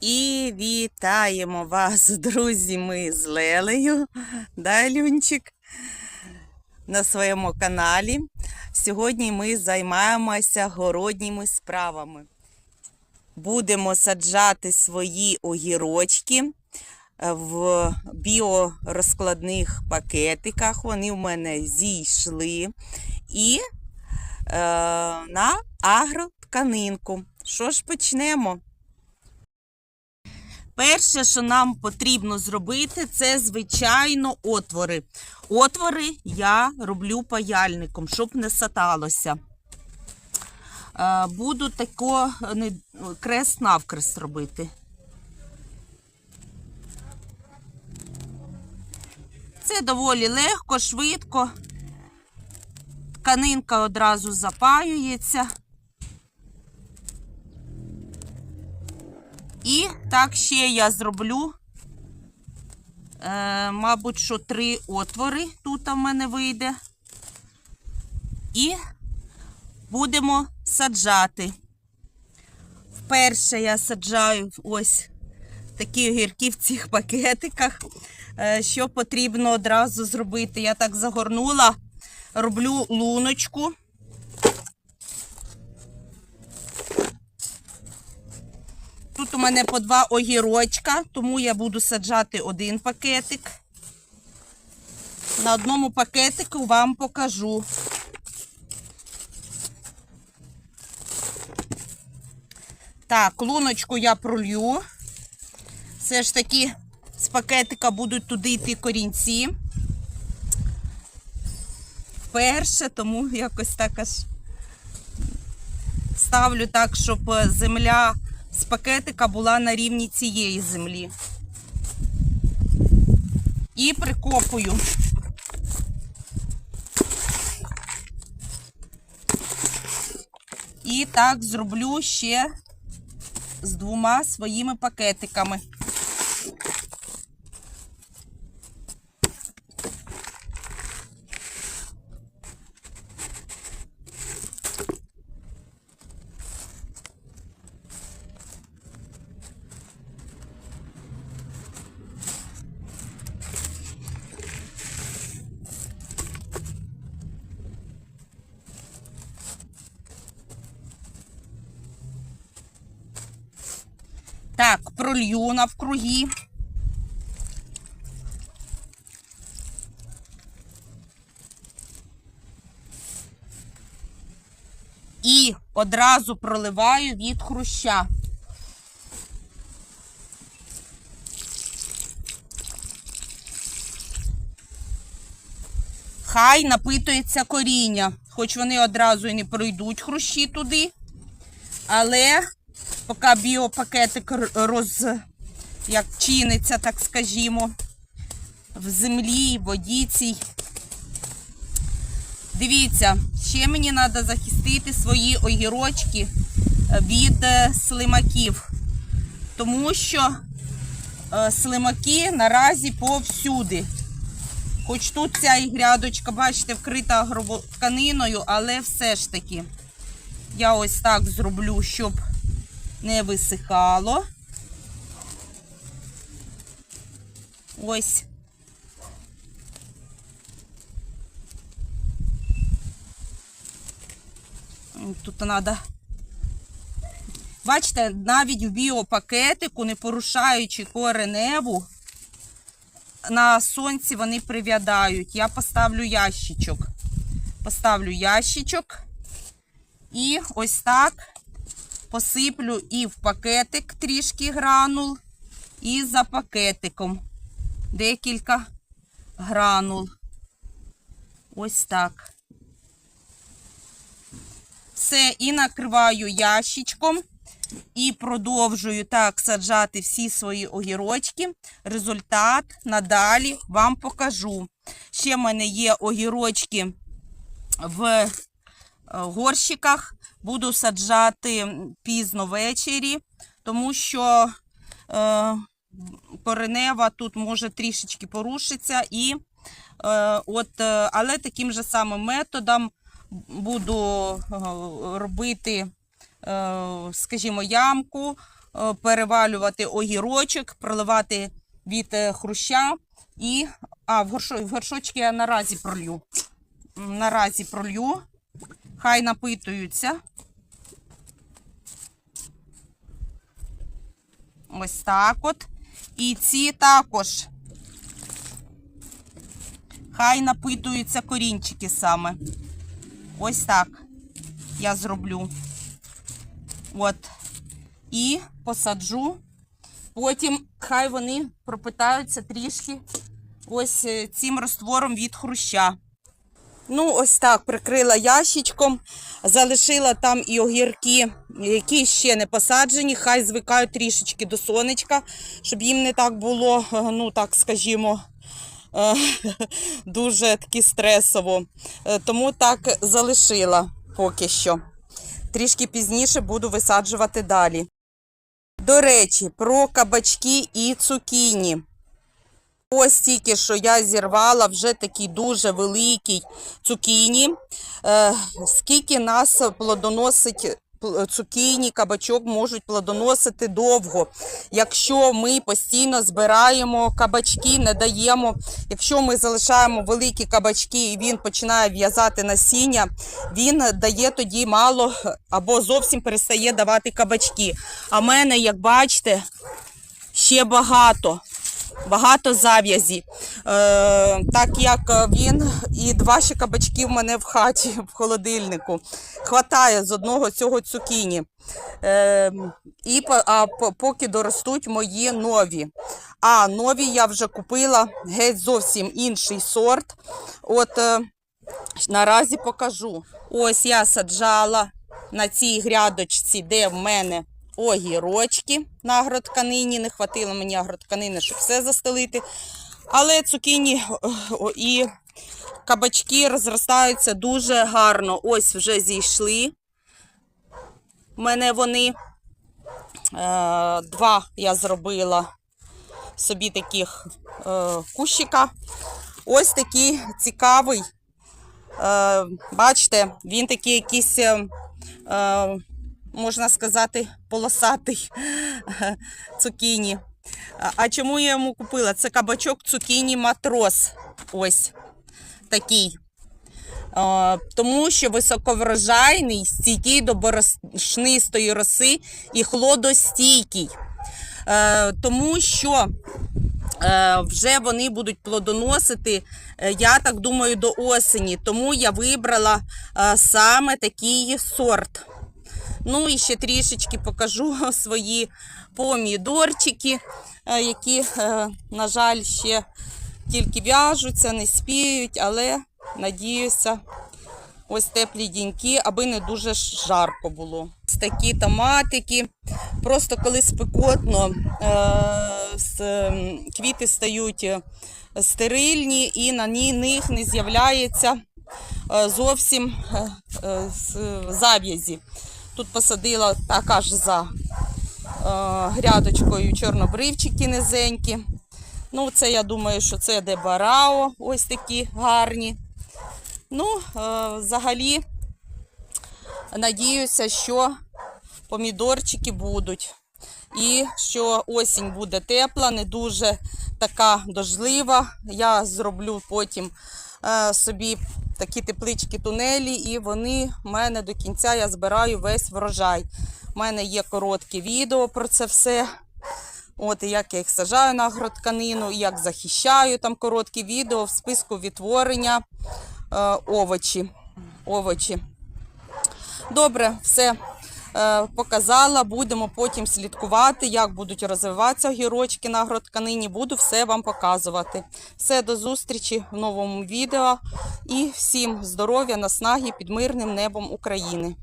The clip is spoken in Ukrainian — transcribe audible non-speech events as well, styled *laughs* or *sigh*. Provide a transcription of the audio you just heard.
І вітаємо вас, *laughs* друзі, ми з Лелею, да, Люнчик, на своєму каналі. Сьогодні ми займаємося городніми справами. Будемо саджати свої огірочки е, в біорозкладних пакетиках. Вони в мене зійшли. І е, на агротканинку. Що ж почнемо? Перше, що нам потрібно зробити, це, звичайно, отвори. Отвори я роблю паяльником, щоб не саталося. Е, Буду тако не, крест навкрест робити. Це доволі легко, швидко. Тканинка одразу запаюється. І так ще я зроблю, е, мабуть, що три отвори тут в мене вийде. І будемо саджати. Вперше я саджаю ось такі огірки в цих пакетиках. Е, що потрібно одразу зробити? Я так загорнула, роблю луночку. Тут у мене по два огірочка, тому я буду саджати один пакетик. На одному пакетику вам покажу. Так, луночку я пролью. Все ж таки з пакетика будуть туди йти корінці. Перше, тому якось так аж ставлю так, щоб земля з пакетика була на рівні цієї землі. І прикопую. І так зроблю ще з двома своїми пакетиками. Так, пролью навкруги. І одразу проливаю від хруща. Хай напитується коріння, хоч вони одразу і не пройдуть хрущі туди, але поки біопакетик роз, як чиниться, так скажімо, в землі, воді цій. Дивіться, ще мені треба захистити свої огірочки від е, слимаків, тому що е, слимаки наразі повсюди. Хоч тут ця і грядочка, бачите, вкрита агротканиною, але все ж таки я ось так зроблю, щоб не висихало. Ось. Тут треба. Бачите, навіть в біопакетику, не порушаючи кореневу, на сонці вони прив'ядають. Я поставлю ящичок. Поставлю ящичок і ось так посиплю і в пакетик трішки гранул, і за пакетиком декілька гранул. Ось так. Все, і накриваю ящичком. І продовжую так саджати всі свої огірочки. Результат надалі вам покажу. Ще в мене є огірочки в е, горщиках. Буду саджати пізно ввечері, тому що е, коренева тут може трішечки порушитися. І, е, от, е, але таким же самим методом буду е, робити, е, скажімо, ямку, е, перевалювати огірочок, проливати від хруща. І а, в горшочки я наразі пролью. Наразі пролью. Хай напитуються. Ось так от. І ці також. Хай напитуються корінчики саме. Ось так я зроблю. От. І посаджу. Потім хай вони пропитаються трішки ось е, цим розтвором від хруща. Ну, ось так прикрила ящичком, залишила там і огірки, які ще не посаджені, хай звикають трішечки до сонечка, щоб їм не так було, е, ну так скажімо, е, *laughs* дуже таки стресово. Е, Тому так залишила поки що. Трішки пізніше буду висаджувати далі. До речі, про кабачки і цукіні. Ось тільки що я зірвала вже такий дуже великий цукіні. Е, скільки нас плодоносить цукіні, кабачок можуть плодоносити довго. Якщо ми постійно збираємо кабачки, не даємо. Якщо ми залишаємо великі кабачки і він починає в'язати насіння, він дає тоді мало або зовсім перестає давати кабачки. А мене, як бачите, ще багато. Багато зав'язі. Е, так як він і два ще кабачки в мене в хаті *laughs* в холодильнику. Хватає з одного цього цукіні. Е, і а по- поки доростуть мої нові. А нові я вже купила геть зовсім інший сорт. От е, наразі покажу. Ось я саджала на цій грядочці, де в мене огірочки на агротканині. Не хватило мені агротканини, щоб все застелити. Але цукіні і кабачки розростаються дуже гарно. Ось вже зійшли. У мене вони е, два я зробила собі таких е, кущика. Ось такий цікавий. Е, бачите, він такий якийсь, е, е, можна сказати, полосатий *laughs* цукіні. А- чому я йому купила? Це кабачок цукіні матрос. Ось такий. Тому що високоврожайний, стійкий до борошнистої роси і хлодостійкий. Е, тому що е, вже вони будуть плодоносити, е, я так думаю, до осені. Тому я вибрала саме такий сорт. Ну і ще трішечки покажу *laughs* свої помідорчики, е, які, е, на жаль, ще тільки в'яжуться, не спіють, але надіюся, ось теплі діньки, аби не дуже жарко було. Ось такі томатики. Просто коли спекотно, е, квіти стають стерильні і на них не з'являється зовсім зав'язі. Тут посадила така ж за е, грядочкою чорнобривчики низенькі. Ну, це я думаю, що це дебарао, ось такі гарні. Ну, е, взагалі, надіюся, що помідорчики будуть. І що осінь буде тепла, не дуже така дождлива. Я зроблю потім е, собі такі теплички тунелі, і вони в мене до кінця я збираю весь врожай. У мене є коротке відео про це все. От, і як я їх сажаю на агротканину, як захищаю там короткі відео в списку відтворення е, овочі. овочі. Добре, все показала. Будемо потім слідкувати, як будуть розвиватися огірочки на агротканині. Буду все вам показувати. Все, до зустрічі в новому відео. І всім здоров'я, наснаги під мирним небом України.